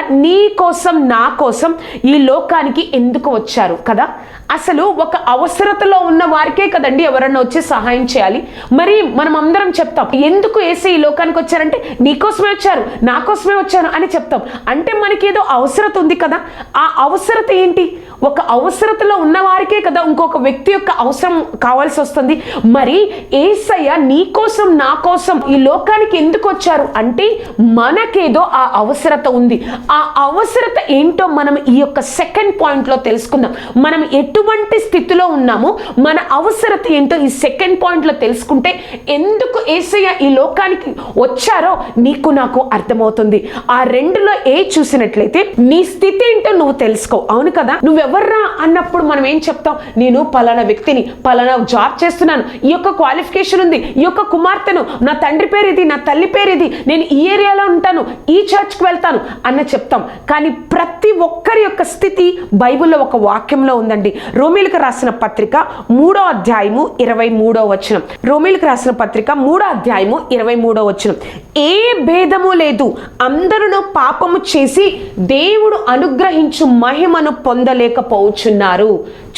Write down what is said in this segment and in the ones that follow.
నీ కోసం నా కోసం ఈ లోకానికి ఎందుకు వచ్చారు కదా? అసలు ఒక అవసరతలో ఉన్న వారికే కదండి ఎవరన్నా వచ్చి సహాయం చేయాలి. మరి మనం అందరం చెప్తాం ఎందుకు వేసే ఈ లోకానికి వచ్చారంటే నీకోసమే వచ్చారు నా కోసమే వచ్చారు అని చెప్తాం. అంటే మనకి ఏదో అవసరత ఉంది కదా. ఆ అవసరత ఏంటి? ఒక అవసరతలో ఉన్న వారికే కదా ఇంకొక వ్యక్తి యొక్క అవసరం కావాల్సి వస్తుంది. మరి ఏసయ్య నీ కోసం నా కోసం ఈ లోకానికి ఎందుకు వచ్చారు? అంటే మనకేదో ఆ అవసరత ఉంది. ఆ అవసరత ఏంటో మనం ఈ యొక్క సెకండ్ పాయింట్లో తెలుసుకుందాం. మనం ఎటువంటి స్థితిలో ఉన్నామో? మన అవసరత ఏంటో ఈ సెకండ్ పాయింట్లో తెలుసుకుంటే ఎందుకు ఏసయ్య ఈ లోకానికి వచ్చారో నీకు నాకు అర్థమవుతుంది. ఆ రెండులో ఏ చూసినట్లయితే నీ స్థితి ఏంటో నువ్వు తెలుసుకో. అవును కదా? నువ్వు ఎవర్రా అన్నప్పుడు మనం ఏం చెప్తాం? నేను పలానా వ్యక్తిని పలానా జాబ్ చేస్తున్నాను ఈ యొక్క క్వాలిఫికేషన్ ఉంది ఈ యొక్క కుమార్తెను నా తండ్రి పేరు ఇది నా తల్లి పేరు ఇది నేను ఈ ఏరియాలో ఉంటాను ఈ చర్చ్కి వెళ్తాను అన్న చెప్తాం. కానీ ప్రతి ఒక్కరి యొక్క స్థితి బైబిల్లో ఒక వాక్యంలో ఉందండి. రోమిలకు రాసిన పత్రిక మూడో అధ్యాయము ఇరవై మూడో వచనం. రోమిలకు రాసిన పత్రిక మూడో అధ్యాయము ఇరవై మూడో వచనం. ఏ భేదము లేదు. అందరూ పాపము చేసి దేవుడు అనుగ్రహించు మహిమను పొందలేక పొందలేకపోవచ్చున్నారు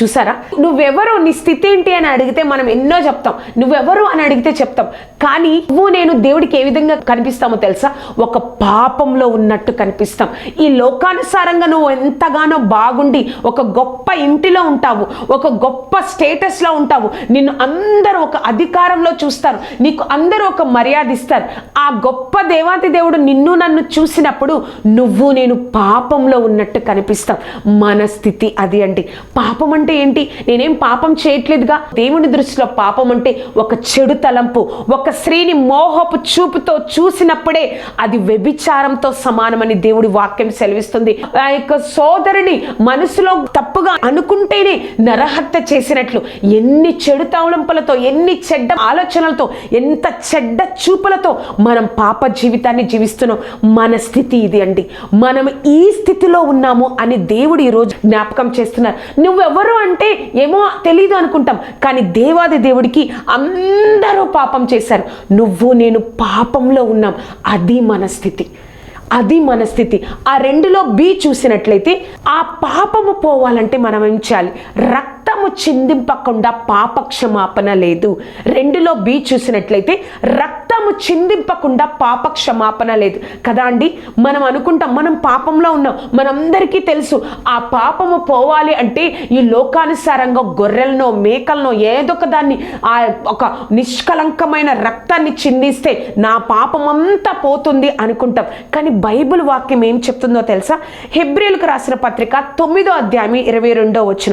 చూసారా? నువ్వెవరు నీ స్థితి ఏంటి అని అడిగితే మనం ఎన్నో చెప్తాం. నువ్వెవరు అని అడిగితే చెప్తాం. కానీ నువ్వు నేను దేవుడికి ఏ విధంగా కనిపిస్తామో తెలుసా? ఒక పాపంలో ఉన్నట్టు కనిపిస్తాం. ఈ లోకానుసారంగా నువ్వు ఎంతగానో బాగుండి ఒక గొప్ప ఇంటిలో ఉంటావు ఒక గొప్ప స్టేటస్లో ఉంటావు. నిన్ను అందరూ ఒక అధికారంలో చూస్తారు. నీకు అందరూ ఒక మర్యాద ఇస్తారు. ఆ గొప్ప దేవాతి దేవుడు నిన్ను నన్ను చూసినప్పుడు నువ్వు నేను పాపంలో ఉన్నట్టు కనిపిస్తాం. మన స్థితి అది అండి. పాపం అంటే ఏంటి? నేనేం పాపం చేయట్లేదుగా? దేవుని దృష్టిలో పాపం అంటే ఒక చెడు తలంపు ఒక స్త్రీని మోహపు చూపుతో చూసినప్పుడే అది వ్యభిచారంతో సమానమని దేవుడి వాక్యం సెలవిస్తుంది. ఆ యొక్క సోదరుని మనసులో తప్పుగా అనుకుంటేనే నరహత్య చేసినట్లు ఎన్ని చెడు తలంపులతో ఎన్ని చెడ్డ ఆలోచనలతో ఎంత చెడ్డ చూపులతో మనం పాప జీవితాన్ని జీవిస్తున్నాం. మన స్థితి ఇది అండి. మనం ఈ స్థితిలో ఉన్నాము అని దేవుడు ఈరోజు జ్ఞాపకం చేస్తున్నారు. నువ్వెవరు? అంటే ఏమో తెలీదు అనుకుంటాం. కానీ దేవాది దేవుడికి అందరూ పాపం చేశారు. నువ్వు నేను పాపంలో ఉన్నాం. అది మన స్థితి. అది మన స్థితి. ఆ రెండులో బి చూసినట్లయితే ఆ పాపము పోవాలంటే మనం ఏం చేయాలి? రక్తము చిందింపకుండా పాప క్షమాపణ లేదు రెండులో బి చూసినట్లయితే రక్తము చిందింపకుండా పాపక్షమాపణ లేదు కదా అండి? మనం అనుకుంటాం మనం పాపంలో ఉన్నాం. మనందరికీ తెలుసు ఆ పాపము పోవాలి అంటే ఈ లోకానుసారంగా గొర్రెలనో మేకలనో ఏదో దాన్ని ఆ ఒక నిష్కలంకమైన రక్తాన్ని చిందిస్తే నా పాపం అంతా పోతుంది అనుకుంటాం. కానీ బైబిల్ వాక్యం ఏం చెప్తుందో తెలుసా? హెబ్రిల్కు రాసిన పత్రిక తొమ్మిదో అధ్యాయం ఇరవై రెండో వచ్చిన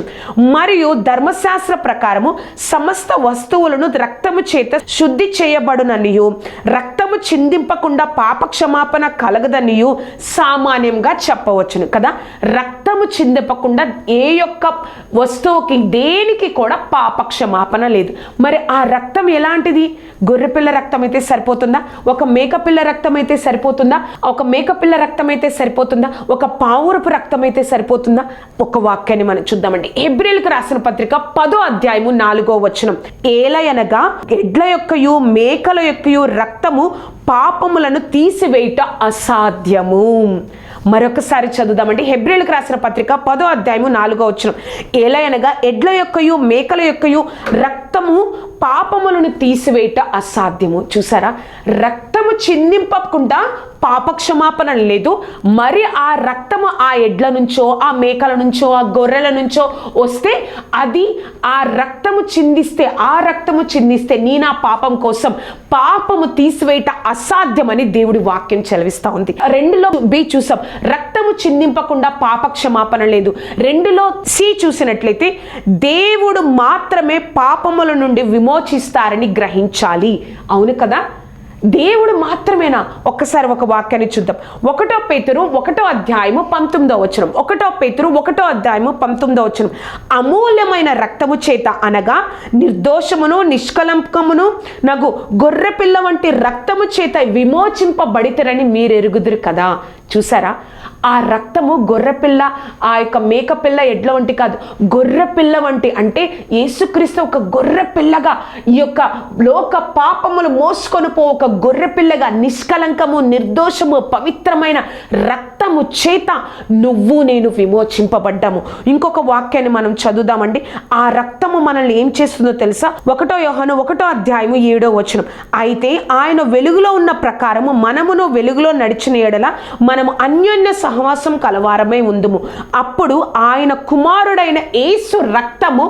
మరియు ధర్మశాస్త్ర ప్రకారము సమస్త వస్తువులను రక్తము చేత శుద్ధి చేయబడుననియు. రక్తము చిందింపకుండా పాప క్షమాపణ కలగదనియు సామాన్యంగా చెప్పవచ్చును కదా? రక్తము చిందింపకుండా ఏ యొక్క వస్తువుకి దేనికి కూడా పాప క్షమాపణ లేదు. మరి ఆ రక్తం ఎలాంటిది? గొర్రెపిల్ల రక్తం అయితే సరిపోతుందా? ఒక మేకపిల్ల రక్తం అయితే సరిపోతుందా? ఒక మేకపిల్ల రక్తం అయితే సరిపోతుందా? ఒక పావురపు రక్తం అయితే సరిపోతుందా? ఒక వాక్యాన్ని మనం చూద్దామండి. ఏప్రిల్కి రాసిన పత్రిక పదో అధ్యాయము నాలుగో వచనం. ఏలయనగా ఎడ్ల యొక్కయు మేకల యొక్కయు రక్తము పాపములను తీసివేయుట అసాధ్యము. మరొకసారి చదువుదామండి. హెబ్రిల్కి రాసిన పత్రిక పదో అధ్యాయము నాలుగో వచ్చిన ఏలయనగా ఎడ్ల యొక్కయు మేకల యొక్కయు రక్తము పాపములను తీసివేయట అసాధ్యము. చూసారా? రక్తము చిందింపకుండా పాపక్షమాపణ లేదు. మరి ఆ రక్తము ఆ ఎడ్ల నుంచో ఆ మేకల నుంచో ఆ గొర్రెల నుంచో వస్తే అది ఆ రక్తము చిందిస్తే ఆ రక్తము చిందిస్తే నీ నా పాపం కోసం పాపము తీసివేయట అసాధ్యమని దేవుడి వాక్యం చెలవిస్తూ ఉంది. రెండులో బి చూసాం. రక్తము చిందింపకుండా పాప క్షమాపణ లేదు. రెండులో సి చూసినట్లయితే దేవుడు మాత్రమే పాపముల నుండి విమోచిస్తారని గ్రహించాలి. అవును కదా? దేవుడు మాత్రమేనా? ఒక్కసారి ఒక వాక్యాన్ని చూద్దాం. ఒకటో పేతురు ఒకటో అధ్యాయము పంతొమ్మిదో వచనం. ఒకటో పేతురు ఒకటో అధ్యాయము పంతొమ్మిదో వచనం. అమూల్యమైన రక్తము చేత అనగా నిర్దోషమును నిష్కలంకమును నగు గొర్రెపిల్ల వంటి రక్తము చేత విమోచింపబడితరని మీరు ఎరుగుదురు కదా. చూసారా? ఆ రక్తము గొర్రెపిల్ల ఆ యొక్క మేకపిల్ల ఎడ్ల వంటి కాదు. గొర్రెపిల్ల వంటి అంటే యేసుక్రీస్తు ఒక గొర్రెపిల్లగా ఈ యొక్క లోక పాపములు మోసుకొని పో ఒక గొర్రెపిల్లగా నిష్కలంకము నిర్దోషము పవిత్రమైన రక్తము చేత నువ్వు నేను విమోచింపబడ్డాము. ఇంకొక వాక్యాన్ని మనం చదువుదామండి. ఆ రక్తము మనల్ని ఏం చేస్తుందో తెలుసా? ఒకటో యోహను ఒకటో అధ్యాయము ఏడో వచనం. అయితే ఆయన వెలుగులో ఉన్న ప్రకారము మనమును వెలుగులో నడిచిన ఎడల మనము అన్యోన్య సహవాసం కలవారమై ఉందుము. అప్పుడు ఆయన కుమారుడైన యేసు రక్తము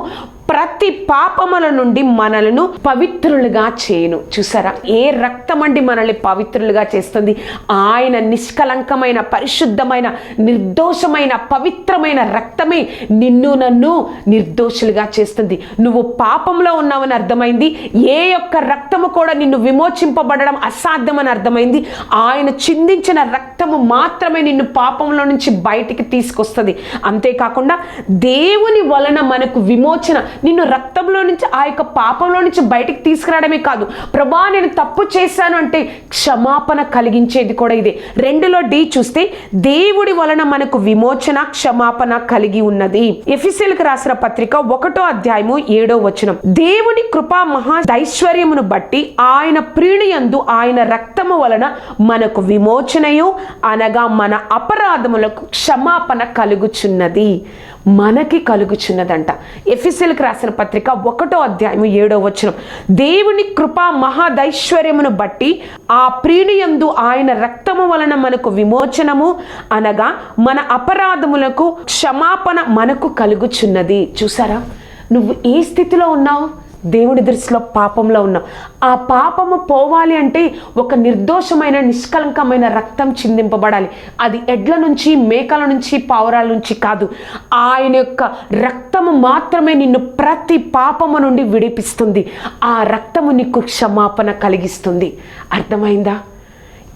ప్రతి పాపముల నుండి మనలను పవిత్రులుగా చేయను. చూసారా? ఏ రక్తం అండి మనల్ని పవిత్రులుగా చేస్తుంది? ఆయన నిష్కలంకమైన పరిశుద్ధమైన నిర్దోషమైన పవిత్రమైన రక్తమే నిన్ను నన్ను నిర్దోషులుగా చేస్తుంది. నువ్వు పాపంలో ఉన్నావని అర్థమైంది. ఏ యొక్క రక్తము కూడా నిన్ను విమోచింపబడడం అసాధ్యమని అర్థమైంది. ఆయన చిందించిన రక్తము మాత్రమే నిన్ను పాపంలో నుంచి బయటికి తీసుకొస్తుంది. అంతేకాకుండా దేవుని వలన మనకు విమోచన నిన్ను రక్తంలో నుంచి ఆ యొక్క పాపంలో నుంచి బయటికి తీసుకురావడమే కాదు. ప్రభా నేను తప్పు చేశాను అంటే క్షమాపణ కలిగించేది కూడా ఇదే. రెండులో డి చూస్తే దేవుడి వలన మనకు విమోచన క్షమాపణ కలిగి ఉన్నది. ఎఫిసిల్కి రాసిన పత్రిక ఒకటో అధ్యాయము ఏడో వచనం. దేవుని కృపా మహా ఐశ్వర్యమును బట్టి ఆయన ప్రీణియందు ఆయన రక్తము వలన మనకు విమోచనయు అనగా మన అపరాధములకు క్షమాపణ కలుగుచున్నది. మనకి కలుగుచున్నదంట. ఎఫిసిల్కి రాసిన పత్రిక ఒకటో అధ్యాయము ఏడో వచనం. దేవుని కృపా మహాదైశ్వర్యమును బట్టి ఆ ప్రీణియందు ఆయన రక్తము వలన మనకు విమోచనము అనగా మన అపరాధములకు క్షమాపణ మనకు కలుగుచున్నది. చూసారా? నువ్వు ఏ స్థితిలో ఉన్నావు? దేవుడి దృష్టిలో పాపంలో ఉన్నాం. ఆ పాపము పోవాలి అంటే ఒక నిర్దోషమైన నిష్కలంకమైన రక్తం చిందింపబడాలి. అది ఎడ్ల నుంచి మేకల నుంచి పావురాల నుంచి కాదు. ఆయన యొక్క రక్తము మాత్రమే నిన్ను ప్రతి పాపము నుండి విడిపిస్తుంది. ఆ రక్తము నీకు క్షమాపణ కలిగిస్తుంది. అర్థమైందా?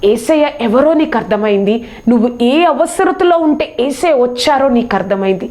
ఏసయ్య ఎవరో నీకు అర్థమైంది? నువ్వు ఏ అవసరతలో ఉంటే ఏసయ్య వచ్చారో నీకు అర్థమైంది.